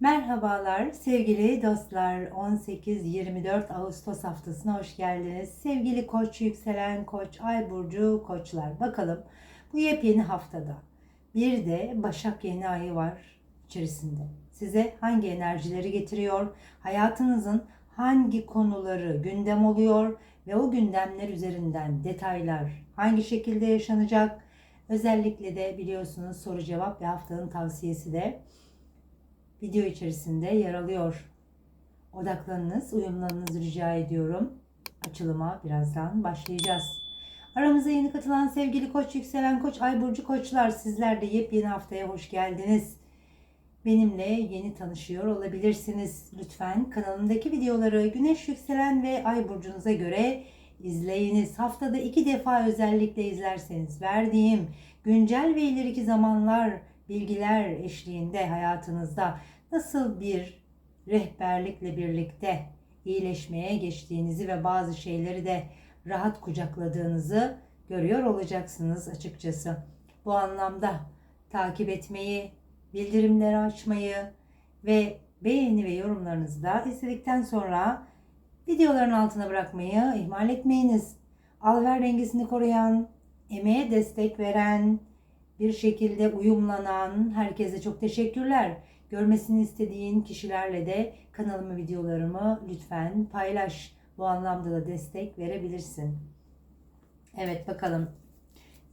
Merhabalar sevgili dostlar 18-24 Ağustos haftasına hoş geldiniz. Sevgili koç, yükselen koç, ay burcu koçlar bakalım bu yepyeni haftada bir de Başak yeni ayı var içerisinde. Size hangi enerjileri getiriyor? Hayatınızın hangi konuları gündem oluyor ve o gündemler üzerinden detaylar hangi şekilde yaşanacak? Özellikle de biliyorsunuz soru cevap ve haftanın tavsiyesi de video içerisinde yer alıyor. Odaklanınız, uyumlanınızı rica ediyorum. Açılıma birazdan başlayacağız. Aramıza yeni katılan sevgili koç, yükselen koç, ay burcu koçlar sizler de yepyeni haftaya hoş geldiniz. Benimle yeni tanışıyor olabilirsiniz. Lütfen kanalımdaki videoları güneş, yükselen ve ay burcunuza göre izleyiniz. Haftada iki defa özellikle izlerseniz verdiğim güncel ve ileriki zamanlar bilgiler eşliğinde hayatınızda nasıl bir rehberlikle birlikte iyileşmeye geçtiğinizi ve bazı şeyleri de rahat kucakladığınızı görüyor olacaksınız açıkçası. Bu anlamda takip etmeyi, bildirimleri açmayı ve beğeni ve yorumlarınızı da izledikten sonra videoların altına bırakmayı ihmal etmeyiniz. Alver dengesini koruyan, emeğe destek veren, bir şekilde uyumlanan herkese çok teşekkürler. Görmesini istediğin kişilerle de kanalımı, videolarımı lütfen paylaş. Bu anlamda da destek verebilirsin. Evet bakalım.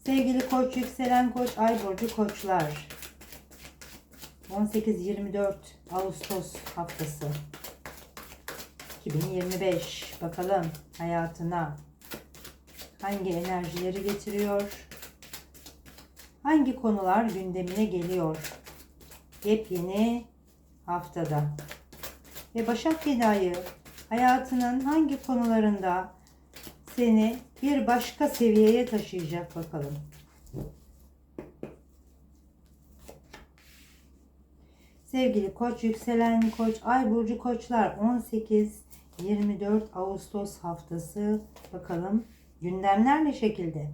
Sevgili koç, yükselen koç, ay burcu koçlar. 18-24 Ağustos haftası. 2025. Bakalım hayatına hangi enerjileri getiriyor? hangi konular gündemine geliyor? Yepyeni haftada. Ve Başak Yedi hayatının hangi konularında seni bir başka seviyeye taşıyacak bakalım. Sevgili koç, yükselen koç, ay burcu koçlar 18-24 Ağustos haftası bakalım gündemler ne şekilde?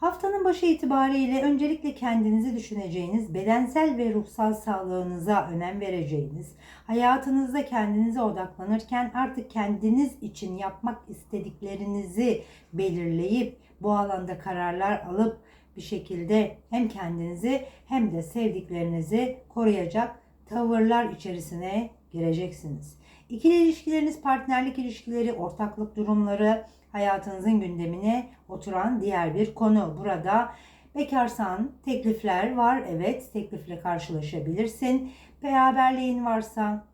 Haftanın başı itibariyle öncelikle kendinizi düşüneceğiniz, bedensel ve ruhsal sağlığınıza önem vereceğiniz, hayatınızda kendinize odaklanırken artık kendiniz için yapmak istediklerinizi belirleyip bu alanda kararlar alıp bir şekilde hem kendinizi hem de sevdiklerinizi koruyacak tavırlar içerisine gireceksiniz. İkili ilişkileriniz, partnerlik ilişkileri, ortaklık durumları, hayatınızın gündemine oturan diğer bir konu. Burada bekarsan teklifler var. Evet teklifle karşılaşabilirsin. Beraberliğin varsa,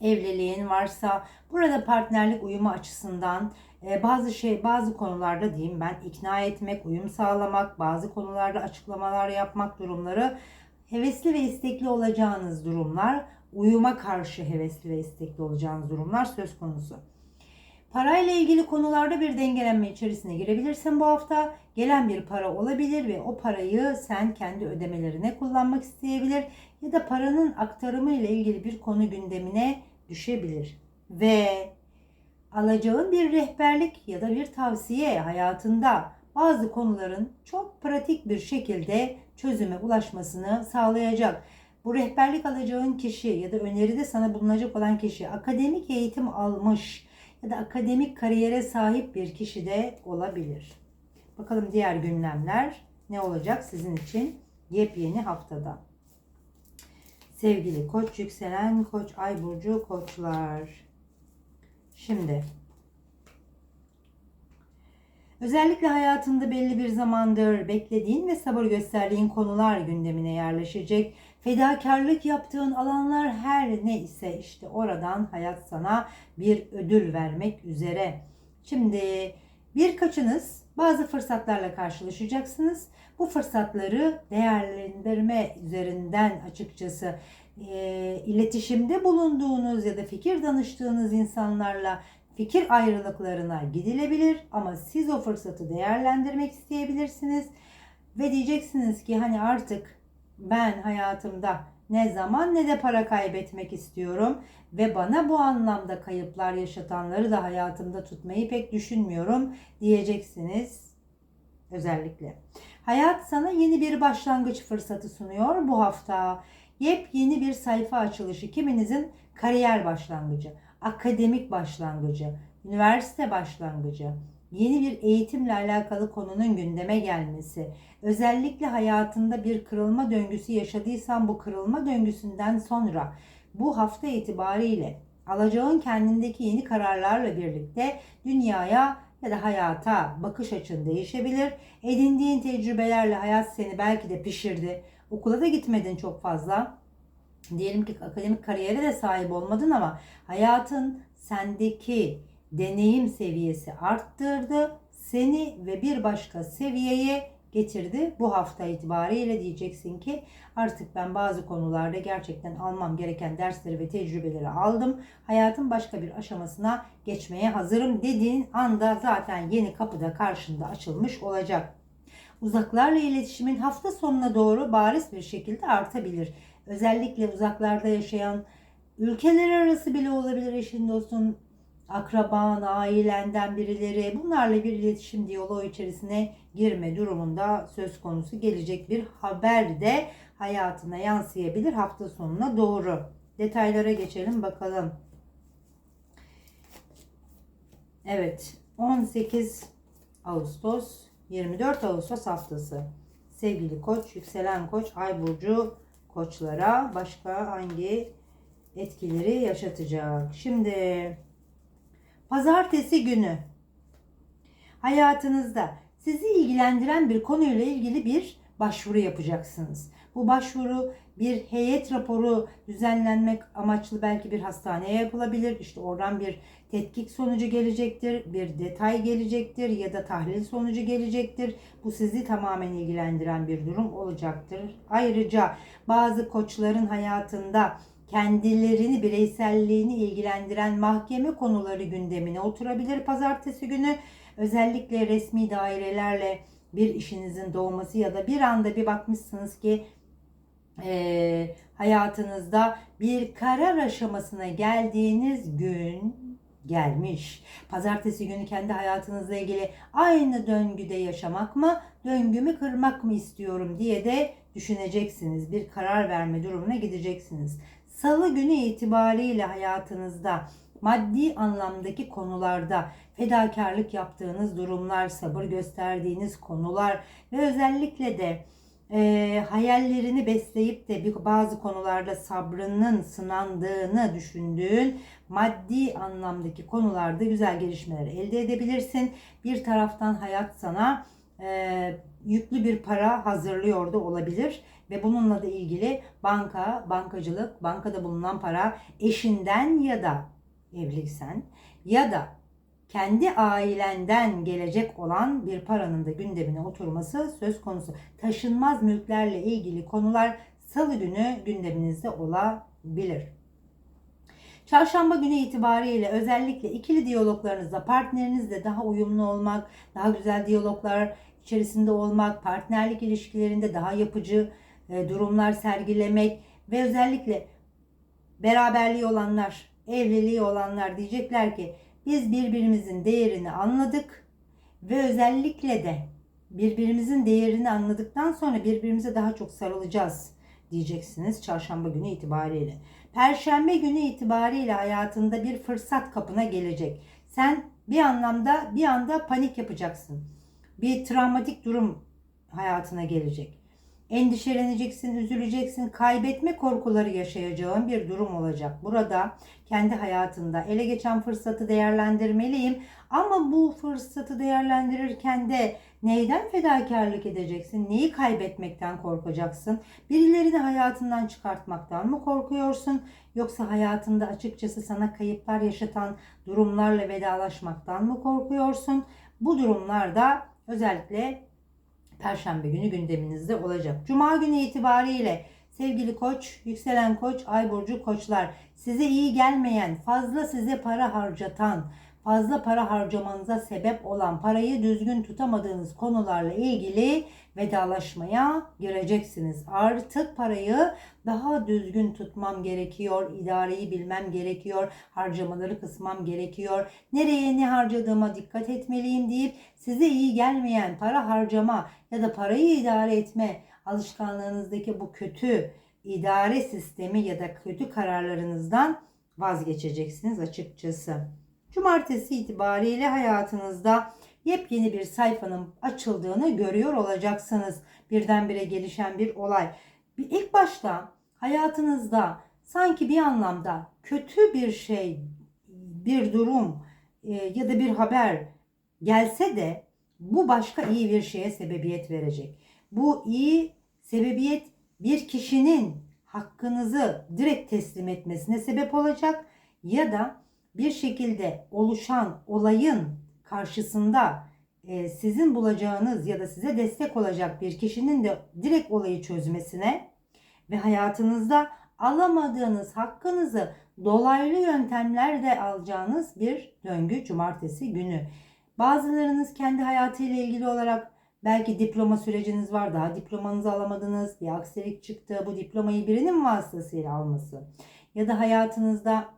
evliliğin varsa burada partnerlik uyumu açısından e, bazı şey bazı konularda diyeyim ben ikna etmek, uyum sağlamak, bazı konularda açıklamalar yapmak durumları hevesli ve istekli olacağınız durumlar, uyuma karşı hevesli ve istekli olacağınız durumlar söz konusu. Parayla ilgili konularda bir dengelenme içerisine girebilirsin bu hafta. Gelen bir para olabilir ve o parayı sen kendi ödemelerine kullanmak isteyebilir ya da paranın aktarımı ile ilgili bir konu gündemine düşebilir. Ve alacağın bir rehberlik ya da bir tavsiye hayatında bazı konuların çok pratik bir şekilde çözüme ulaşmasını sağlayacak. Bu rehberlik alacağın kişi ya da öneride sana bulunacak olan kişi akademik eğitim almış, ya da akademik kariyere sahip bir kişi de olabilir. Bakalım diğer gündemler ne olacak sizin için yepyeni haftada. Sevgili koç yükselen koç ay burcu koçlar. Şimdi Özellikle hayatında belli bir zamandır beklediğin ve sabır gösterdiğin konular gündemine yerleşecek fedakarlık yaptığın alanlar her ne ise işte oradan hayat sana bir ödül vermek üzere. Şimdi birkaçınız bazı fırsatlarla karşılaşacaksınız. Bu fırsatları değerlendirme üzerinden açıkçası e, iletişimde bulunduğunuz ya da fikir danıştığınız insanlarla fikir ayrılıklarına gidilebilir ama siz o fırsatı değerlendirmek isteyebilirsiniz ve diyeceksiniz ki hani artık ben hayatımda ne zaman ne de para kaybetmek istiyorum ve bana bu anlamda kayıplar yaşatanları da hayatımda tutmayı pek düşünmüyorum diyeceksiniz özellikle. Hayat sana yeni bir başlangıç fırsatı sunuyor bu hafta. Yepyeni bir sayfa açılışı. Kiminizin kariyer başlangıcı, akademik başlangıcı, üniversite başlangıcı, yeni bir eğitimle alakalı konunun gündeme gelmesi, özellikle hayatında bir kırılma döngüsü yaşadıysan bu kırılma döngüsünden sonra bu hafta itibariyle alacağın kendindeki yeni kararlarla birlikte dünyaya ya da hayata bakış açın değişebilir. Edindiğin tecrübelerle hayat seni belki de pişirdi. Okula da gitmedin çok fazla. Diyelim ki akademik kariyere de sahip olmadın ama hayatın sendeki deneyim seviyesi arttırdı. Seni ve bir başka seviyeye getirdi. Bu hafta itibariyle diyeceksin ki artık ben bazı konularda gerçekten almam gereken dersleri ve tecrübeleri aldım. Hayatın başka bir aşamasına geçmeye hazırım dediğin anda zaten yeni kapıda karşında açılmış olacak. Uzaklarla iletişimin hafta sonuna doğru bariz bir şekilde artabilir. Özellikle uzaklarda yaşayan ülkeler arası bile olabilir eşin dostun akraban, ailenden birileri bunlarla bir iletişim diyaloğu içerisine girme durumunda söz konusu gelecek bir haber de hayatına yansıyabilir hafta sonuna doğru. Detaylara geçelim bakalım. Evet 18 Ağustos 24 Ağustos haftası. Sevgili koç, yükselen koç, ay burcu koçlara başka hangi etkileri yaşatacak? Şimdi Pazartesi günü hayatınızda sizi ilgilendiren bir konuyla ilgili bir başvuru yapacaksınız. Bu başvuru bir heyet raporu düzenlenmek amaçlı belki bir hastaneye yapılabilir. İşte oradan bir tetkik sonucu gelecektir, bir detay gelecektir ya da tahlil sonucu gelecektir. Bu sizi tamamen ilgilendiren bir durum olacaktır. Ayrıca bazı koçların hayatında kendilerini, bireyselliğini ilgilendiren mahkeme konuları gündemine oturabilir pazartesi günü. Özellikle resmi dairelerle bir işinizin doğması ya da bir anda bir bakmışsınız ki e, hayatınızda bir karar aşamasına geldiğiniz gün gelmiş. Pazartesi günü kendi hayatınızla ilgili aynı döngüde yaşamak mı, döngümü kırmak mı istiyorum diye de düşüneceksiniz. Bir karar verme durumuna gideceksiniz. Salı günü itibariyle hayatınızda maddi anlamdaki konularda fedakarlık yaptığınız durumlar, sabır gösterdiğiniz konular ve özellikle de e, hayallerini besleyip de bir, bazı konularda sabrının sınandığını düşündüğün maddi anlamdaki konularda güzel gelişmeler elde edebilirsin. Bir taraftan hayat sana e, yüklü bir para hazırlıyor da olabilir ve bununla da ilgili banka, bankacılık, bankada bulunan para eşinden ya da evliysen ya da kendi ailenden gelecek olan bir paranın da gündemine oturması söz konusu. Taşınmaz mülklerle ilgili konular salı günü gündeminizde olabilir. Çarşamba günü itibariyle özellikle ikili diyaloglarınızda partnerinizle daha uyumlu olmak, daha güzel diyaloglar içerisinde olmak, partnerlik ilişkilerinde daha yapıcı e, durumlar sergilemek ve özellikle beraberliği olanlar, evliliği olanlar diyecekler ki biz birbirimizin değerini anladık ve özellikle de birbirimizin değerini anladıktan sonra birbirimize daha çok sarılacağız diyeceksiniz çarşamba günü itibariyle. Perşembe günü itibariyle hayatında bir fırsat kapına gelecek. Sen bir anlamda bir anda panik yapacaksın. Bir travmatik durum hayatına gelecek. Endişeleneceksin, üzüleceksin, kaybetme korkuları yaşayacağın bir durum olacak. Burada kendi hayatında ele geçen fırsatı değerlendirmeliyim. Ama bu fırsatı değerlendirirken de neyden fedakarlık edeceksin? Neyi kaybetmekten korkacaksın? Birilerini hayatından çıkartmaktan mı korkuyorsun? Yoksa hayatında açıkçası sana kayıplar yaşatan durumlarla vedalaşmaktan mı korkuyorsun? Bu durumlarda özellikle Perşembe günü gündeminizde olacak. Cuma günü itibariyle sevgili koç, yükselen koç, ay burcu koçlar size iyi gelmeyen, fazla size para harcatan, fazla para harcamanıza sebep olan, parayı düzgün tutamadığınız konularla ilgili vedalaşmaya gireceksiniz. Artık parayı daha düzgün tutmam gerekiyor, idareyi bilmem gerekiyor, harcamaları kısmam gerekiyor, nereye ne harcadığıma dikkat etmeliyim deyip size iyi gelmeyen para harcama ya da parayı idare etme alışkanlığınızdaki bu kötü idare sistemi ya da kötü kararlarınızdan vazgeçeceksiniz açıkçası. Cumartesi itibariyle hayatınızda yepyeni bir sayfanın açıldığını görüyor olacaksınız. Birdenbire gelişen bir olay. İlk başta hayatınızda sanki bir anlamda kötü bir şey, bir durum e, ya da bir haber gelse de bu başka iyi bir şeye sebebiyet verecek. Bu iyi sebebiyet bir kişinin hakkınızı direkt teslim etmesine sebep olacak ya da bir şekilde oluşan olayın karşısında e, sizin bulacağınız ya da size destek olacak bir kişinin de direkt olayı çözmesine ve hayatınızda alamadığınız hakkınızı dolaylı yöntemlerle alacağınız bir döngü cumartesi günü. Bazılarınız kendi hayatıyla ilgili olarak belki diploma süreciniz var daha diplomanızı alamadınız bir aksilik çıktı bu diplomayı birinin vasıtasıyla alması ya da hayatınızda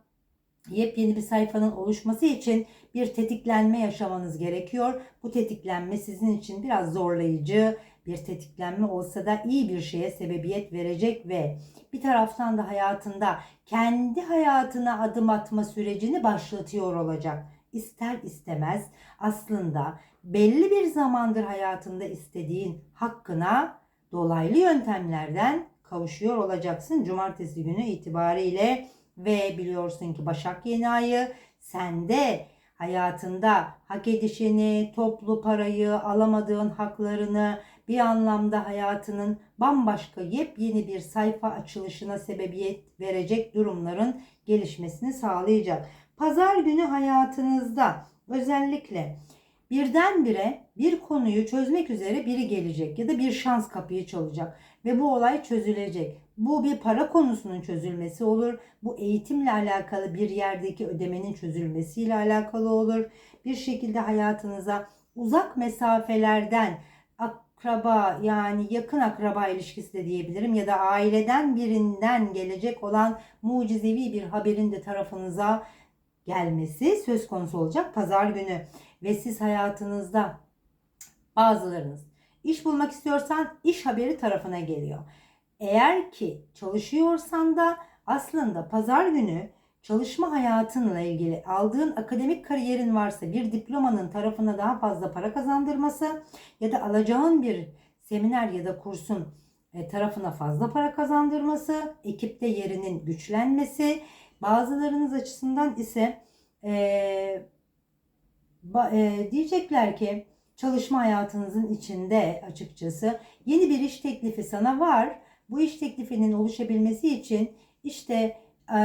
yepyeni bir sayfanın oluşması için bir tetiklenme yaşamanız gerekiyor. Bu tetiklenme sizin için biraz zorlayıcı bir tetiklenme olsa da iyi bir şeye sebebiyet verecek ve bir taraftan da hayatında kendi hayatına adım atma sürecini başlatıyor olacak. İster istemez aslında belli bir zamandır hayatında istediğin hakkına dolaylı yöntemlerden kavuşuyor olacaksın cumartesi günü itibariyle ve biliyorsun ki Başak yeni ayı sende hayatında hak edişini, toplu parayı, alamadığın haklarını bir anlamda hayatının bambaşka yepyeni bir sayfa açılışına sebebiyet verecek durumların gelişmesini sağlayacak. Pazar günü hayatınızda özellikle birdenbire bir konuyu çözmek üzere biri gelecek ya da bir şans kapıyı çalacak ve bu olay çözülecek. Bu bir para konusunun çözülmesi olur. Bu eğitimle alakalı bir yerdeki ödemenin çözülmesiyle alakalı olur. Bir şekilde hayatınıza uzak mesafelerden akraba yani yakın akraba ilişkisi de diyebilirim ya da aileden birinden gelecek olan mucizevi bir haberin de tarafınıza gelmesi söz konusu olacak pazar günü ve siz hayatınızda bazılarınız iş bulmak istiyorsan iş haberi tarafına geliyor. Eğer ki çalışıyorsan da aslında pazar günü çalışma hayatınla ilgili aldığın akademik kariyerin varsa bir diplomanın tarafına daha fazla para kazandırması ya da alacağın bir seminer ya da kursun e, tarafına fazla para kazandırması, ekipte yerinin güçlenmesi, bazılarınız açısından ise e, e, diyecekler ki çalışma hayatınızın içinde açıkçası yeni bir iş teklifi sana var. Bu iş teklifinin oluşabilmesi için işte e,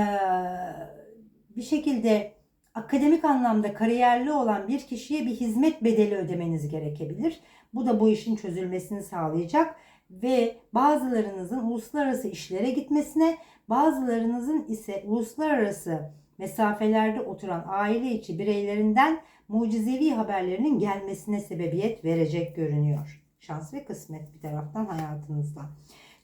bir şekilde akademik anlamda kariyerli olan bir kişiye bir hizmet bedeli ödemeniz gerekebilir. Bu da bu işin çözülmesini sağlayacak ve bazılarınızın uluslararası işlere gitmesine, bazılarınızın ise uluslararası mesafelerde oturan aile içi bireylerinden mucizevi haberlerinin gelmesine sebebiyet verecek görünüyor. Şans ve kısmet bir taraftan hayatınızda.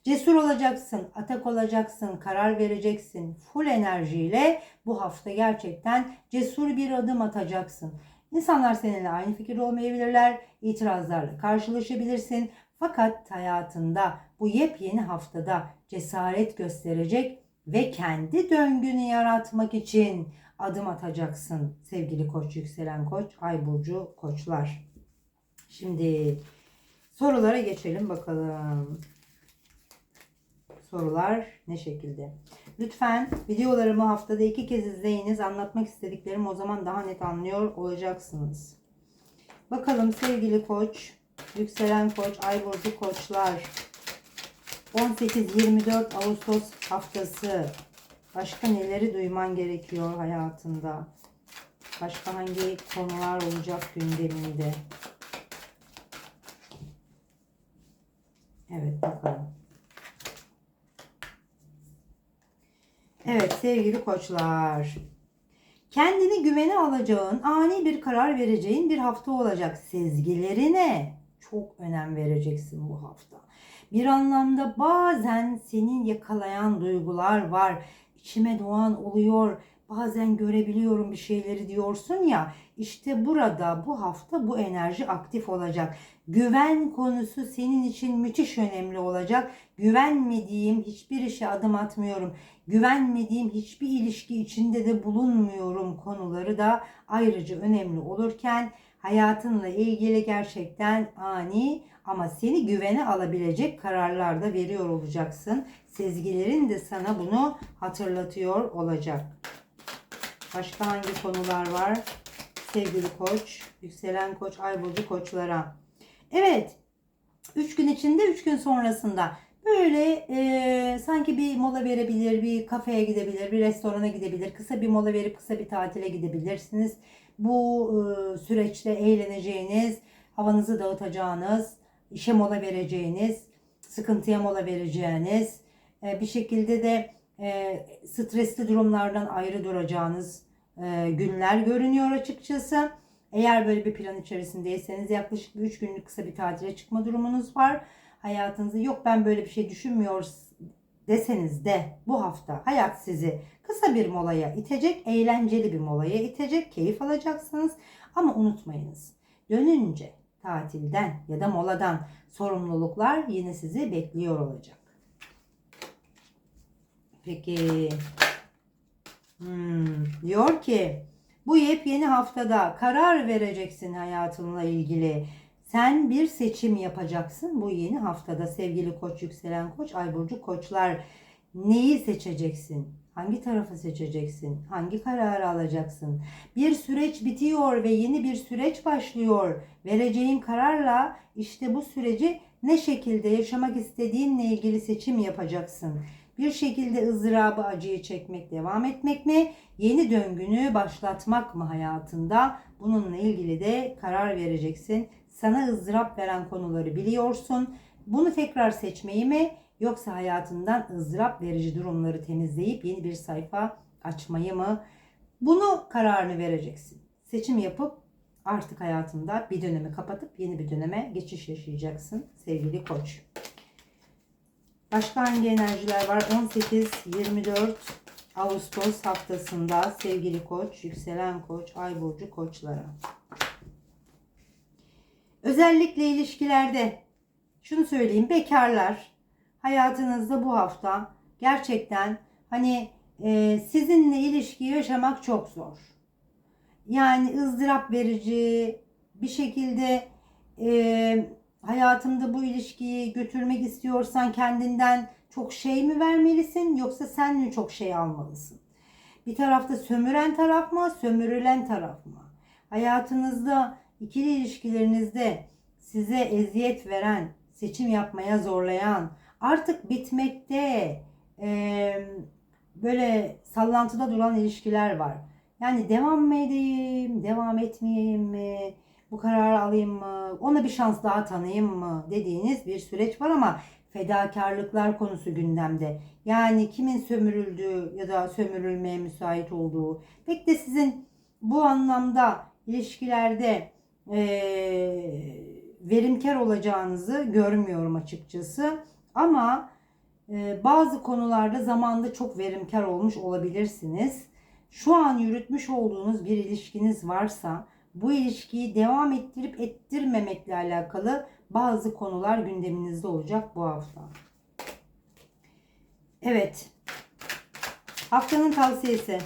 Cesur olacaksın, atak olacaksın, karar vereceksin. Full enerjiyle bu hafta gerçekten cesur bir adım atacaksın. İnsanlar seninle aynı fikirde olmayabilirler, itirazlarla karşılaşabilirsin. Fakat hayatında bu yepyeni haftada cesaret gösterecek ve kendi döngünü yaratmak için adım atacaksın sevgili koç, yükselen koç, ay burcu koçlar. Şimdi sorulara geçelim bakalım. Sorular ne şekilde? Lütfen videolarımı haftada iki kez izleyiniz. Anlatmak istediklerim o zaman daha net anlıyor olacaksınız. Bakalım sevgili koç, yükselen koç, ay burcu koçlar. 18-24 Ağustos haftası. Başka neleri duyman gerekiyor hayatında? Başka hangi konular olacak gündeminde? Evet bakalım. Evet sevgili koçlar. Kendini güvene alacağın, ani bir karar vereceğin bir hafta olacak. Sezgilerine çok önem vereceksin bu hafta. Bir anlamda bazen senin yakalayan duygular var. İçime doğan oluyor. bazen görebiliyorum bir şeyleri diyorsun ya işte burada bu hafta bu enerji aktif olacak. Güven konusu senin için müthiş önemli olacak. Güvenmediğim hiçbir işe adım atmıyorum. Güvenmediğim hiçbir ilişki içinde de bulunmuyorum konuları da ayrıca önemli olurken hayatınla ilgili gerçekten ani ama seni güvene alabilecek kararlar da veriyor olacaksın. Sezgilerin de sana bunu hatırlatıyor olacak. Başka hangi konular var? Sevgili koç, yükselen koç, ay burcu koçlara. Evet, 3 gün içinde 3 gün sonrasında böyle e, sanki bir mola verebilir, bir kafeye gidebilir, bir restorana gidebilir, kısa bir mola verip kısa bir tatile gidebilirsiniz. Bu e, süreçte eğleneceğiniz, havanızı dağıtacağınız, işe mola vereceğiniz, sıkıntıya mola vereceğiniz, e, bir şekilde de e, stresli durumlardan ayrı duracağınız günler görünüyor açıkçası. Eğer böyle bir plan içerisindeyseniz yaklaşık 3 günlük kısa bir tatile çıkma durumunuz var. Hayatınızı yok ben böyle bir şey düşünmüyor deseniz de bu hafta hayat sizi kısa bir molaya itecek, eğlenceli bir molaya itecek, keyif alacaksınız. Ama unutmayınız dönünce tatilden ya da moladan sorumluluklar yine sizi bekliyor olacak. Peki hmm, diyor ki bu yepyeni haftada karar vereceksin hayatınla ilgili. Sen bir seçim yapacaksın bu yeni haftada sevgili koç, yükselen koç, ay burcu koçlar. Neyi seçeceksin? Hangi tarafı seçeceksin? Hangi kararı alacaksın? Bir süreç bitiyor ve yeni bir süreç başlıyor. Vereceğin kararla işte bu süreci ne şekilde yaşamak istediğinle ilgili seçim yapacaksın. Bir şekilde ızdırabı, acıyı çekmek, devam etmek mi? Yeni döngünü başlatmak mı hayatında? Bununla ilgili de karar vereceksin. Sana ızdırap veren konuları biliyorsun. Bunu tekrar seçmeyi mi yoksa hayatından ızdırap verici durumları temizleyip yeni bir sayfa açmayı mı? Bunu kararını vereceksin. Seçim yapıp artık hayatında bir dönemi kapatıp yeni bir döneme geçiş yaşayacaksın sevgili koç. Başka hangi enerjiler var? 18-24 Ağustos haftasında sevgili koç, yükselen koç, ay burcu koçlara. Özellikle ilişkilerde şunu söyleyeyim bekarlar hayatınızda bu hafta gerçekten hani e, sizinle ilişki yaşamak çok zor. Yani ızdırap verici bir şekilde e, hayatında bu ilişkiyi götürmek istiyorsan kendinden çok şey mi vermelisin yoksa sen mi çok şey almalısın? Bir tarafta sömüren taraf mı, sömürülen taraf mı? Hayatınızda, ikili ilişkilerinizde size eziyet veren, seçim yapmaya zorlayan, artık bitmekte e, böyle sallantıda duran ilişkiler var. Yani devam mı edeyim, devam etmeyeyim mi? bu kararı alayım mı, ona bir şans daha tanıyayım mı dediğiniz bir süreç var ama fedakarlıklar konusu gündemde. Yani kimin sömürüldüğü ya da sömürülmeye müsait olduğu. Pek de sizin bu anlamda ilişkilerde e, verimkar olacağınızı görmüyorum açıkçası. Ama e, bazı konularda zamanda çok verimkar olmuş olabilirsiniz. Şu an yürütmüş olduğunuz bir ilişkiniz varsa bu ilişkiyi devam ettirip ettirmemekle alakalı bazı konular gündeminizde olacak bu hafta. Evet. Haftanın tavsiyesi.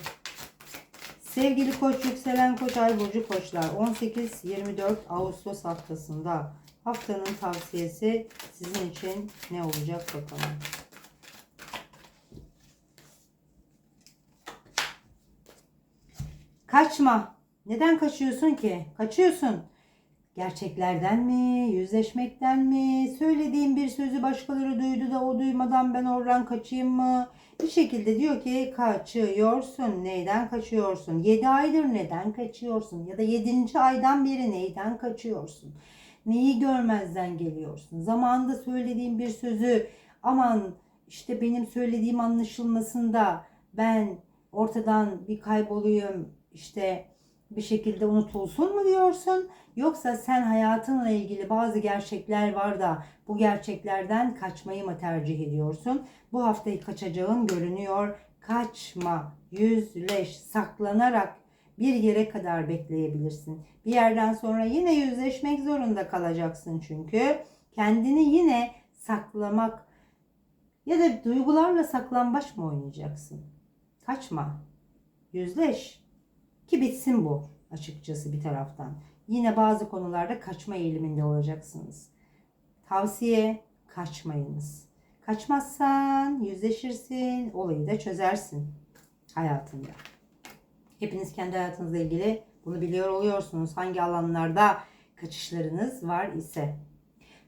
Sevgili koç, yükselen koç, ay burcu koçlar 18-24 Ağustos haftasında haftanın tavsiyesi sizin için ne olacak bakalım. Kaçma. Neden kaçıyorsun ki? Kaçıyorsun. Gerçeklerden mi? Yüzleşmekten mi? Söylediğim bir sözü başkaları duydu da o duymadan ben oradan kaçayım mı? Bir şekilde diyor ki kaçıyorsun. Neyden kaçıyorsun? 7 aydır neden kaçıyorsun? Ya da 7. aydan beri neyden kaçıyorsun? Neyi görmezden geliyorsun? Zamanında söylediğim bir sözü aman işte benim söylediğim anlaşılmasında ben ortadan bir kayboluyum. İşte bir şekilde unutulsun mu diyorsun? Yoksa sen hayatınla ilgili bazı gerçekler var da bu gerçeklerden kaçmayı mı tercih ediyorsun? Bu haftayı kaçacağın görünüyor. Kaçma, yüzleş, saklanarak bir yere kadar bekleyebilirsin. Bir yerden sonra yine yüzleşmek zorunda kalacaksın çünkü kendini yine saklamak ya da duygularla saklambaç mı oynayacaksın? Kaçma. Yüzleş. Ki bitsin bu açıkçası bir taraftan. Yine bazı konularda kaçma eğiliminde olacaksınız. Tavsiye kaçmayınız. Kaçmazsan yüzleşirsin, olayı da çözersin hayatında. Hepiniz kendi hayatınızla ilgili bunu biliyor oluyorsunuz. Hangi alanlarda kaçışlarınız var ise.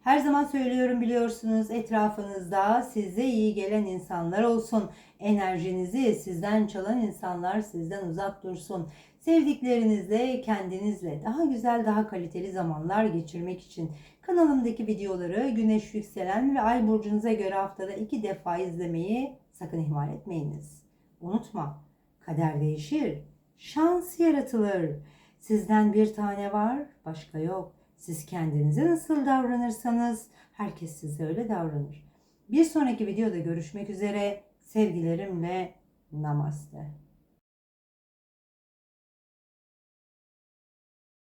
Her zaman söylüyorum biliyorsunuz etrafınızda size iyi gelen insanlar olsun. Enerjinizi sizden çalan insanlar sizden uzak dursun. Sevdiklerinizle, kendinizle daha güzel, daha kaliteli zamanlar geçirmek için kanalımdaki videoları güneş yükselen ve ay burcunuza göre haftada iki defa izlemeyi sakın ihmal etmeyiniz. Unutma, kader değişir, şans yaratılır. Sizden bir tane var, başka yok. Siz kendinize nasıl davranırsanız herkes size öyle davranır. Bir sonraki videoda görüşmek üzere. Sevgilerimle namaste.